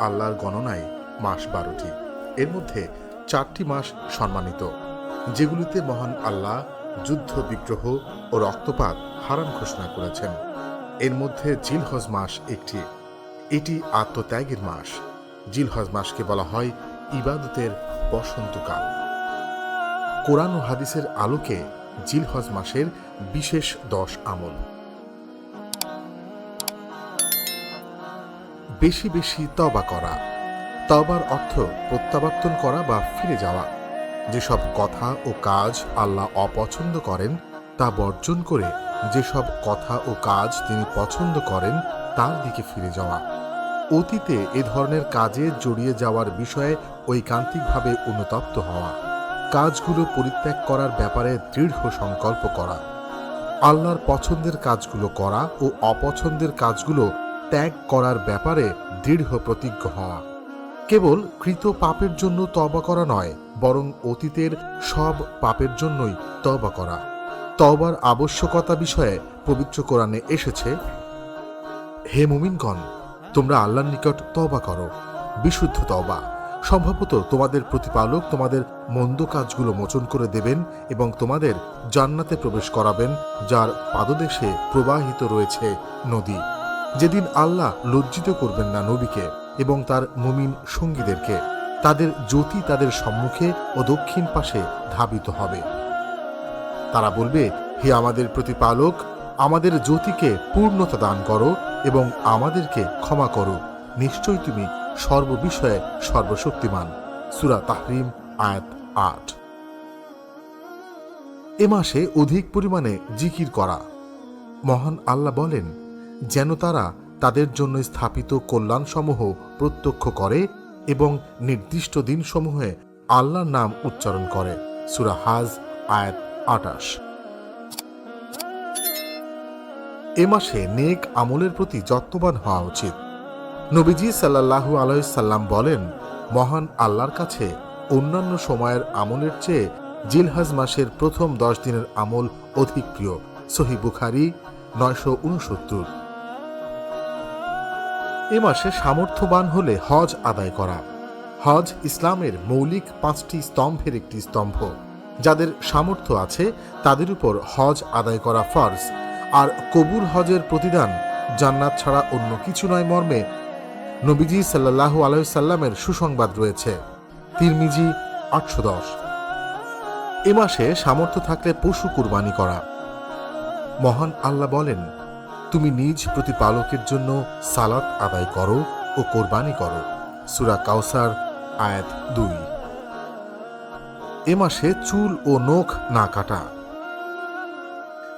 আল্লাহর গণনায় মাস বারোটি। এর মধ্যে চারটি মাস সম্মানিত, যেগুলিতে মহান আল্লাহ যুদ্ধ, বিগ্রহ ও রক্তপাত হারাম ঘোষণা করেছেন। এর মধ্যে জিলহজ মাস একটি। এটি আত্মত্যাগের মাস। জিলহজ মাসকে বলা হয় ইবাদতের বসন্তকাল। কোরআন ও হাদিসের আলোকে জিলহজ মাসের বিশেষ দশ আমল। বেশি বেশি তবা করা। তবার অর্থ প্রত্যাবর্তন করা বা ফিরে যাওয়া। যেসব কথা ও কাজ আল্লাহ অপছন্দ করেন, তা বর্জন করে যেসব কথা ও কাজ তিনি পছন্দ করেন, তার দিকে ফিরে যাওয়া। অতীতে এ ধরনের কাজে জড়িয়ে যাওয়ার বিষয়ে ঐকান্তিকভাবে অনুতপ্ত হওয়া। কাজগুলো পরিত্যাগ করার ব্যাপারে দৃঢ় সংকল্প করা। আল্লাহর পছন্দের কাজগুলো করা ও অপছন্দের কাজগুলো ত্যাগ করার ব্যাপারে দৃঢ় প্রতিজ্ঞ হওয়া। কেবল কৃত পাপের জন্য তবা করা নয়, বরং অতীতের সব পাপের জন্যই তবা করা। তবার আবশ্যকতা বিষয়ে পবিত্র কোরআনে এসেছে, হে মুমিনগণ, তোমরা আল্লাহর নিকট তবা করো, বিশুদ্ধ তবা সম্ভবত তোমাদের প্রতিপালক তোমাদের মন্দ কাজগুলো মোচন করে দেবেন এবং তোমাদের জান্নাতে প্রবেশ করাবেন, যার পাদদেশে প্রবাহিত রয়েছে নদী। যেদিন আল্লাহ লজ্জিত করবেন না নবীকে এবং তার মুমিন সঙ্গীদেরকে, তাদের জ্যোতি তাদের সম্মুখে ও দক্ষিণ পাশে ধাবিত হবে। তারা বলবে, হে আমাদের প্রতিপালক, আমাদের জ্যোতিকে পূর্ণতা দান করো এবং আমাদেরকে ক্ষমা করো। নিশ্চয়ই তুমি সর্ববিষয়ে সর্বশক্তিমান। সুরা তাহরিম, আয়াত আট। এ মাসে অধিক পরিমাণে জিকির করা। মহান আল্লাহ বলেন যেন তারা তাদের জন্য স্থাপিত কল্যাণসমূহ প্রত্যক্ষ করে এবং নির্দিষ্ট দিনসমূহে আল্লাহর নাম উচ্চারণ করে। সুরা হাজ, আয়াত আটাশ। এ মাসে নেক আমলের প্রতি যত্নবান হওয়া উচিত। নবীজি সাল্লাহু আলাইসাল্লাম বলেন, মহান আল্লাহর কাছে অন্যান্য সময়ের আমলের চেয়ে জিলহাজ মাসের প্রথম দশ দিনের আমল অধিক প্রিয়। সহি বুখারি, নয়শো উনসত্তর। এ মাসে সামর্থ্যবান হলে হজ আদায় করা। হজ ইসলামের মৌলিক পাঁচটি স্তম্ভের একটি স্তম্ভ। যাদের সামর্থ্য আছে, তাদের উপর হজ আদায় করা ফরজ। আর কবুল হজের প্রতিদান জান্নাত ছাড়া অন্য কিছু নয় মর্মে নবীজি সাল্লাহ আলাইসাল্লামের সুসংবাদ রয়েছে। তিরমিজি আটশো দশ। এ মাসে সামর্থ্য থাকলে পশু কুরবানি করা। মহান আল্লাহ বলেন তুমি নিজ প্রতিপালকের জন্য সালাত আদায় করো ও কোরবানি করো। সুরা কাউসার আয়াত দুই। এ মাসে চুল ও নখ না কাটা।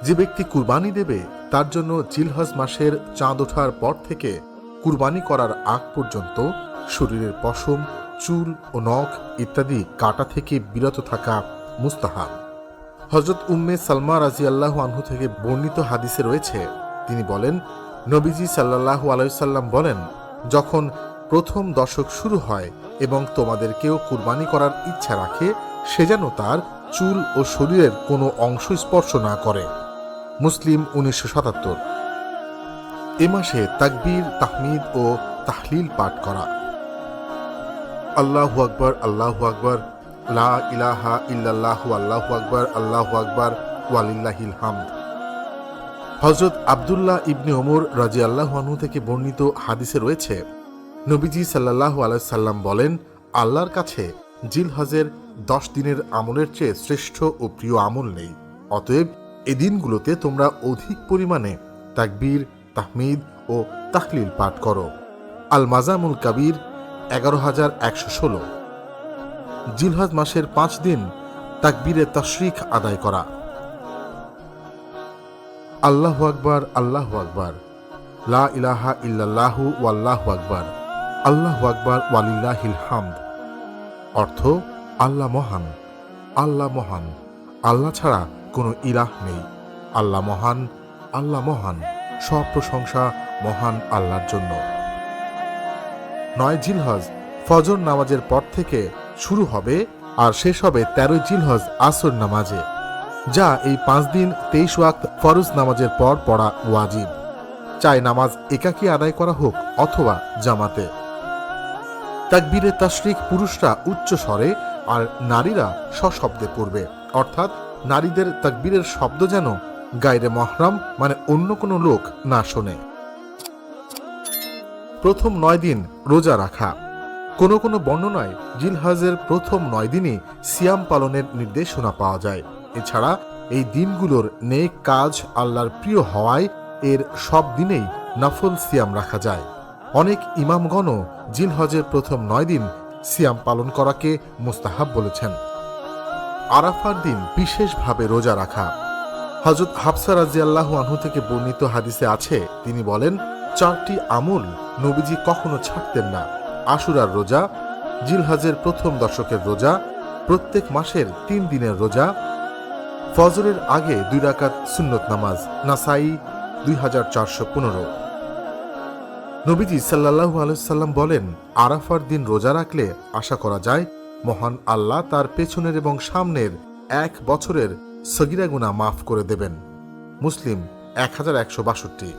যে ব্যক্তি কুরবানি দেবে, তার জন্য জিলহজ মাসের চাঁদ ওঠার পর থেকে কুরবানি করার আগ পর্যন্ত শরীরের পশম, চুল ও নখ ইত্যাদি কাটা থেকে বিরত থাকা মুস্তাহাব। হজরত উম্মে সালমা রাজি আল্লাহ আনহু থেকে বর্ণিত হাদিসে রয়েছে তিনি বলেন, নবীজি সাল্লাহু আলাইসাল্লাম বলেন, যখন প্রথম দশক শুরু হয় এবং তোমাদের কেউ কুরবানি করার ইচ্ছা রাখে, সে যেন তার চুল ও শরীরের কোনো অংশ স্পর্শ না করে। মুসলিম উনিশশো সাতাত্তর। এ মাসে তাকবীর, তাহমিদ ও তাহলিল পাঠ করা। আল্লাহু আকবর আল্লাহু আকবর, লা ইলাহা ইল্লাল্লাহু, আল্লাহু আকবর আল্লাহু আকবর, ওয়ালিল্লাহিল হামদ। হজরত আবদুল্লাহ ইবনে ওমর রাজি আল্লাহানু থেকে বর্ণিত হাদিসে রয়েছে, নবীজি সাল্লাহ আলাইসাল্লাম বলেন, আল্লাহর কাছে জিল হজের দশ দিনের আমলের চেয়ে শ্রেষ্ঠ ও প্রিয় আমল নেই। অতএব এ দিনগুলোতে তোমরা অধিক পরিমাণে তাকবীর, তাহমিদ ও তাহলিল পাঠ করো। আল মাজামুল কাবির, এগারো হাজার একশো ষোলো। জিলহজ মাসের পাঁচ দিন তাকবীরে তশরিক আদায় করা। আল্লাহ আকবার আল্লাহ আকবার। লা ইলাহা ইল্লাল্লাহু ওয়াল্লাহু আকবার। আল্লাহ আকবার, ওয়ালিল্লাহিল হামদ। অর্থ, আল্লাহ মহান। আল্লাহ মহান। আল্লাহ ছাড়া কোনো ইলাহ নেই। আল্লাহ মহান আল্লাহ মহান। সব প্রশংসা মহান আল্লাহর জন্য। নয় জিলহজ, ফজর নামাজের পর থেকে শুরু হবে আর শেষ হবে তেরোই জিলহজ আসর নামাজে। যা এই পাঁচ দিন তেইশ ওয়াক্ত ফরজ নামাজের পর পড়া ওয়াজিব। চাই নামাজ একাকী আদায় করা হোক অথবা জামাতে। তাকবীরে তাশরিক পুরুষরা উচ্চ স্বরে আর নারীরা সশব্দে পড়বে। অর্থাৎ নারীদের তাকবীরের শব্দ যেন গায়রে মহরাম মানে অন্য কোনো লোক না শোনে। প্রথম নয় দিন রোজা রাখা। কোনো কোনো বর্ণনায় জিলহাজের প্রথম নয় দিনই সিয়াম পালনের নির্দেশনা পাওয়া যায়। এছাড়া এই দিনগুলোর নেক কাজ আল্লাহর প্রিয় হওয়ায় এর সব দিনেই নফল সিয়াম রাখা যায়। অনেক ইমামগণও জিলহজের প্রথম নয় দিন সিয়াম পালন করাকে মুস্তাহাব বলেছেন। আরাফার দিন বিশেষভাবে রোজা রাখা। হজরত হাফসা রাজিয়াল্লাহু আনহু থেকে বর্ণিত হাদিসে আছে, তিনি বলেন, চারটি আমল নবীজি কখনো ছাড়তেন না। আশুরার রোজা, জিলহাজের প্রথম দশকের রোজা, প্রত্যেক মাসের তিন দিনের রোজা ফজরের আগে দুই রাকাত সুন্নত নামাজ, নাসাই দুই হাজার চারশো পনেরো। নবীজি সাল্লাহু আলসালাম বলেন, আরাফার দিন রোজা রাখলে আশা করা যায় মহান আল্লাহ তার পেছনের এবং সামনের এক বছরের সগিরাগুনা মাফ করে দেবেন। মুসলিম এক হাজার একশো বাষট্টি।